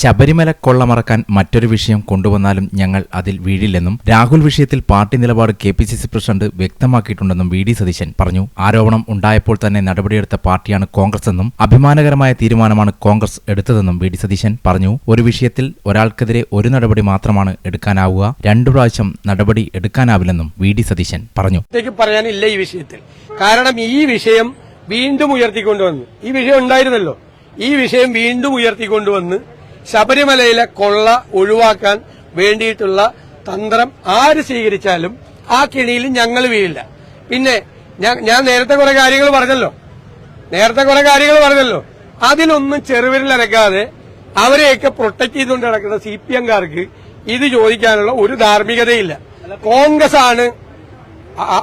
ശബരിമല കൊള്ളമറക്കാൻ മറ്റൊരു വിഷയം കൊണ്ടുവന്നാലും ഞങ്ങൾ അതിൽ വീഴില്ലെന്നും രാഹുൽ വിഷയത്തിൽ പാർട്ടി നിലപാട് K P C C president വ്യക്തമാക്കിയിട്ടുണ്ടെന്നും V D Satheesan പറഞ്ഞു. ആരോപണം ഉണ്ടായപ്പോൾ തന്നെ നടപടിയെടുത്ത പാർട്ടിയാണ് കോൺഗ്രസ് എന്നും അഭിമാനകരമായ തീരുമാനമാണ് കോൺഗ്രസ് എടുത്തതെന്നും വി ഡി സതീശൻ പറഞ്ഞു. ഒരു വിഷയത്തിൽ ഒരാൾക്കെതിരെ ഒരു നടപടി മാത്രമാണ് എടുക്കാനാവുക രണ്ടു പ്രാവശ്യം നടപടി എടുക്കാനാവില്ലെന്നും വി ഡി സതീശൻ പറഞ്ഞു. പറയാനില്ല ഈ വിഷയത്തിൽ. കാരണം ഈ വിഷയം വീണ്ടും ഉയർത്തിക്കൊണ്ടുവന്നു. ഈ വിഷയം ഉണ്ടായിരുന്നല്ലോ. ഈ വിഷയം വീണ്ടും ഉയർത്തിക്കൊണ്ടുവന്ന് ശബരിമലയിലെ കൊള്ള ഒഴിവാക്കാൻ വേണ്ടിയിട്ടുള്ള തന്ത്രം ആര് സ്വീകരിച്ചാലും ആ കിണിയിൽ ഞങ്ങൾ വീഴില്ല. പിന്നെ ഞാൻ- നേരത്തെ കുറെ കാര്യങ്ങൾ പറഞ്ഞല്ലോ. നേരത്തെ കുറെ കാര്യങ്ങൾ പറഞ്ഞല്ലോ. അതിലൊന്നും ചെറുവിരലനക്കാതെ അവരെയൊക്കെ പ്രൊട്ടക്ട് ചെയ്തുകൊണ്ട് നടക്കുന്ന സി പി എംകാർക്ക് ഇത് ചോദിക്കാനുള്ള ഒരു ധാർമ്മികതയില്ല. കോൺഗ്രസ് ആണ്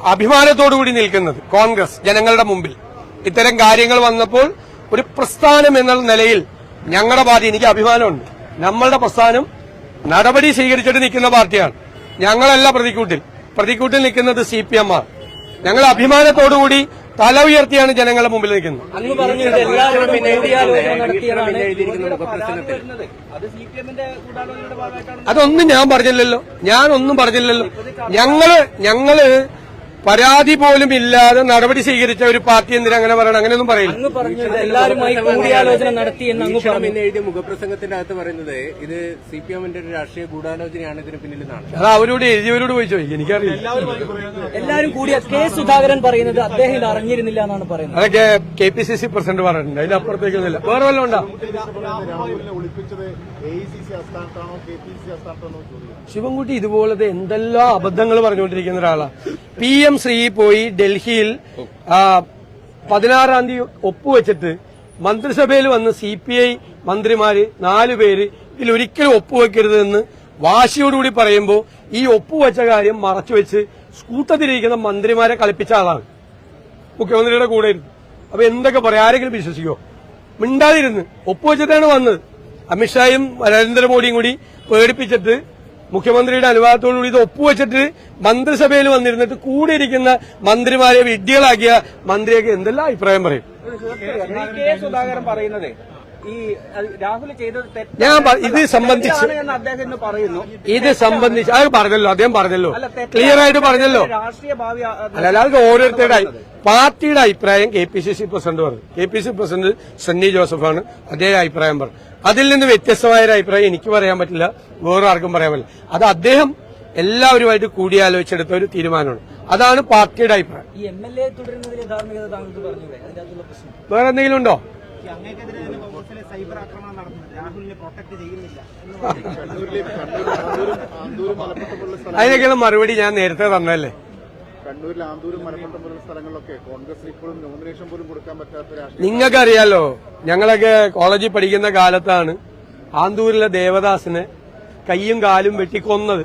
അഭിമാനത്തോടുകൂടി നിൽക്കുന്നത് കോൺഗ്രസ് ജനങ്ങളുടെ മുമ്പിൽ. ഇത്തരം കാര്യങ്ങൾ വന്നപ്പോൾ ഒരു പ്രസ്ഥാനം എന്ന നിലയിൽ ഞങ്ങളുടെ പാർട്ടി എനിക്ക് അഭിമാനമുണ്ട്. നമ്മളുടെ പ്രസ്ഥാനം നടപടി സ്വീകരിച്ചിട്ട് നിൽക്കുന്ന പാർട്ടിയാണ്. ഞങ്ങളല്ല പ്രതിക്കൂട്ടിൽ. പ്രതിക്കൂട്ടിൽ നിൽക്കുന്നത് സി പി എം ആണ് ഞങ്ങൾ അഭിമാനത്തോടുകൂടി തല ഉയർത്തിയാണ് ജനങ്ങളെ മുമ്പിൽ നിൽക്കുന്നത്. അതൊന്നും ഞാൻ പറഞ്ഞില്ലല്ലോ. ഞാനൊന്നും പറഞ്ഞില്ലല്ലോ. ഞങ്ങൾ ഞങ്ങൾ പരാതി പോലും ഇല്ലാതെ നടപടി സ്വീകരിച്ച ഒരു പാർട്ടി എന്തിനാ അങ്ങനെ പറയണം അങ്ങനെയൊന്നും പറയില്ല. എല്ലാവരുമായി കൂടിയാലോചന നടത്തി എന്ന് അങ്ങ് പറഞ്ഞു. എഴുതിയ മുഖപ്രസംഗത്തിന്റെ അകത്ത് പറയുന്നത് ഇത് സി പി എമ്മിന്റെ ഒരു രാഷ്ട്രീയ ഗൂഢാലോചനയാണ് ഇതിന് പിന്നിൽ അത് അവരോട് എഴുതിയവരോട് പോയി ചോദിക്കും എനിക്കറിയില്ല. എല്ലാവരും കൂടിയ. കെ സുധാകരൻ പറയുന്നത് അദ്ദേഹം ഇത് അറിഞ്ഞിരുന്നില്ല എന്നാണ് പറയുന്നത്. അതൊക്കെ K P C C president പറഞ്ഞിട്ടുണ്ട്. അതിന്റെ അപ്പുറത്തേക്കൊന്നുമില്ല. വേറെ വല്ലതും ഉണ്ടോ? ശിവൻകുട്ടി ഇതുപോലത്തെ എന്തെല്ലാം അബദ്ധങ്ങൾ പറഞ്ഞുകൊണ്ടിരിക്കുന്ന ഒരാളാണ് പി എം ശ്രീ പോയി ഡൽഹിയിൽ പതിനാറാം തീയതി ഒപ്പുവെച്ചിട്ട് മന്ത്രിസഭയിൽ വന്ന് സി പി ഐ മന്ത്രിമാര് നാലുപേര് ഇതിലൊരിക്കലും ഒപ്പുവെക്കരുതെന്ന് വാശിയോടുകൂടി പറയുമ്പോൾ ഈ ഒപ്പുവെച്ച കാര്യം മറച്ചുവെച്ച് സ്കൂട്ടത്തിലിരിക്കുന്ന മന്ത്രിമാരെ കളിപ്പിച്ച ആളാണ്. മുഖ്യമന്ത്രിയുടെ കൂടെ ഇരുന്ന് അപ്പൊ എന്തൊക്കെ പറയാം? ആരെങ്കിലും വിശ്വസിക്കോ? മിണ്ടാതിരുന്ന്. ഒപ്പുവെച്ചിട്ടാണ് വന്നത്. അമിത്ഷായും നരേന്ദ്രമോദിയും കൂടി പേടിപ്പിച്ചിട്ട് മുഖ്യമന്ത്രിയുടെ അനുവാദത്തോടുകൂടി ഇത് ഒപ്പുവെച്ചിട്ട് മന്ത്രിസഭയിൽ വന്നിരുന്നിട്ട് കൂടെ ഇരിക്കുന്ന മന്ത്രിമാരെ വിഡ്ഢികളാക്കിയ മന്ത്രിയൊക്കെ എന്തെല്ലാം അഭിപ്രായം പറയും? സുധാകരൻ പറയുന്നത് ഈ രാഹുൽ ചെയ്തത് ഞാൻ ഇത് സംബന്ധിച്ച് അദ്ദേഹം പറയുന്നു. ഇത് സംബന്ധിച്ച് അത് പറഞ്ഞല്ലോ അദ്ദേഹം പറഞ്ഞല്ലോ. ക്ലിയർ ആയിട്ട് പറഞ്ഞല്ലോ. രാഷ്ട്രീയ ഭാവി അല്ല അത് ഓരോരുത്തരുടെ പാർട്ടിയുടെ അഭിപ്രായം K P C C president പറഞ്ഞു. K P C president Sunny ജോസഫാണ് അദ്ദേഹം അഭിപ്രായം പറഞ്ഞു അതിൽ നിന്ന് വ്യത്യസ്തമായ ഒരു അഭിപ്രായം എനിക്ക് പറയാൻ പറ്റില്ല വേറെ ആർക്കും പറയാൻ പറ്റില്ല. അത് അദ്ദേഹം എല്ലാവരുമായിട്ട് കൂടിയാലോചിച്ചെടുത്ത ഒരു തീരുമാനമാണ്. അതാണ് പാർട്ടിയുടെ അഭിപ്രായം. വേറെ എന്തെങ്കിലും എൽ സൈബർ ആക്രമണം രാഹുലിനെ ചെയ്യുന്നില്ല അതിനൊക്കെയുള്ള മറുപടി ഞാൻ നേരത്തെ തന്നല്ലേ കണ്ണൂരിൽ ആന്തൂരും മലപ്പുറം പോലുള്ള സ്ഥലങ്ങളിലൊക്കെ കോൺഗ്രസിന് ഇപ്പോഴും നോമിനേഷൻ പോലും കൊടുക്കാൻ പറ്റാത്ത നിങ്ങൾക്ക് നിങ്ങൾക്കറിയാലോ ഞങ്ങളൊക്കെ കോളേജിൽ പഠിക്കുന്ന കാലത്താണ് ആന്തൂരിലെ ദേവദാസിനെ കയ്യും കാലും വെട്ടിക്കൊന്നത്.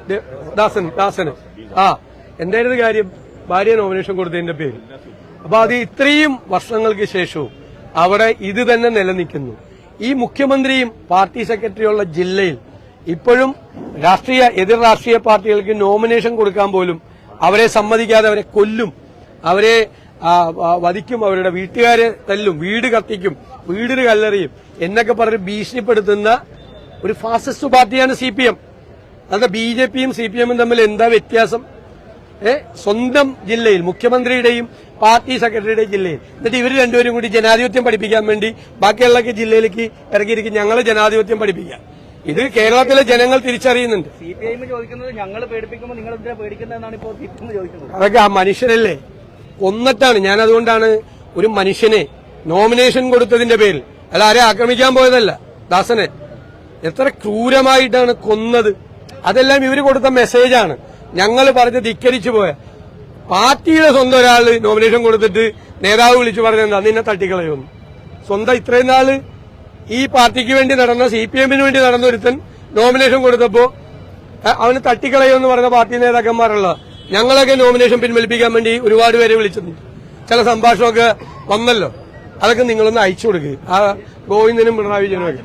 ദാസൻ ദാസന് ആ എന്തായിരുന്നു കാര്യം? ഭാര്യ നോമിനേഷൻ കൊടുത്തതിന്റെ പേര്. അപ്പൊ അത് ഇത്രയും വർഷങ്ങൾക്ക് ശേഷവും അവിടെ ഇത് തന്നെ നിലനിൽക്കുന്നു. ഈ മുഖ്യമന്ത്രിയും പാർട്ടി സെക്രട്ടറിയുള്ള ജില്ലയിൽ ഇപ്പോഴും രാഷ്ട്രീയ എതിർ രാഷ്ട്രീയ പാർട്ടികൾക്ക് നോമിനേഷൻ കൊടുക്കാൻ പോലും അവരെ സമ്മതിക്കാതെ അവരെ കൊല്ലും. അവരെ വധിക്കും അവരുടെ വീട്ടുകാരെ തല്ലും വീട് കത്തിക്കും വീടിന് കല്ലെറിയും. എന്നൊക്കെ പറഞ്ഞ് ഭീഷണിപ്പെടുത്തുന്ന ഒരു ഫാസിസ്റ്റ് പാർട്ടിയാണ് സി പി എം. അത് ബി ജെ പിയും സി പി എമ്മും തമ്മിൽ എന്താ വ്യത്യാസം? സ്വന്തം ജില്ലയിൽ മുഖ്യമന്ത്രിയുടെയും പാർട്ടി സെക്രട്ടറിയുടെയും ജില്ലയിൽ. എന്നിട്ട് ഇവർ രണ്ടുപേരും കൂടി ജനാധിപത്യം പഠിപ്പിക്കാൻ വേണ്ടി ബാക്കിയുള്ള ജില്ലയിലേക്ക് ഇറങ്ങിയിരിക്കും. ഞങ്ങൾ ജനാധിപത്യം പഠിപ്പിക്കാം ഇത് കേരളത്തിലെ ജനങ്ങൾ തിരിച്ചറിയുന്നുണ്ട്. അതൊക്കെ ആ മനുഷ്യരല്ലേ? കൊന്നിട്ടാണ്. ഞാൻ അതുകൊണ്ടാണ് ഒരു മനുഷ്യനെ നോമിനേഷൻ കൊടുത്തതിന്റെ പേരിൽ. അല്ല ആരെ ആക്രമിക്കാൻ പോയതല്ല. ദാസനെ. എത്ര ക്രൂരമായിട്ടാണ് കൊന്നത്. അതെല്ലാം ഇവർ കൊടുത്ത മെസ്സേജാണ് ഞങ്ങൾ പറഞ്ഞ് ധിക്കരിച്ചു പോയ. പാർട്ടിയുടെ സ്വന്തം ഒരാൾ നോമിനേഷൻ കൊടുത്തിട്ട് നേതാവ് വിളിച്ചു പറഞ്ഞെന്താ നിന്നെ തട്ടിക്കളയുന്നു സ്വന്തം ഇത്രയും നാൾ ഈ പാർട്ടിക്ക് വേണ്ടി നടന്ന സി പി എമ്മിന് വേണ്ടി നടന്ന ഒരുത്തൻ നോമിനേഷൻ കൊടുത്തപ്പോ അവന് തട്ടിക്കളയുമെന്ന് പറഞ്ഞ പാർട്ടി നേതാക്കന്മാരുള്ള ഞങ്ങളൊക്കെ നോമിനേഷൻ പിൻവലിപ്പിക്കാൻ വേണ്ടി ഒരുപാട് പേരെ വിളിച്ചിട്ടുണ്ട്. ചില സംഭാഷണമൊക്കെ വന്നല്ലോ. അതൊക്കെ നിങ്ങളൊന്ന് അയച്ചു കൊടുക്കുക ആ ഗോവിന്ദനും പിണറായി വിജയനും ഒക്കെ.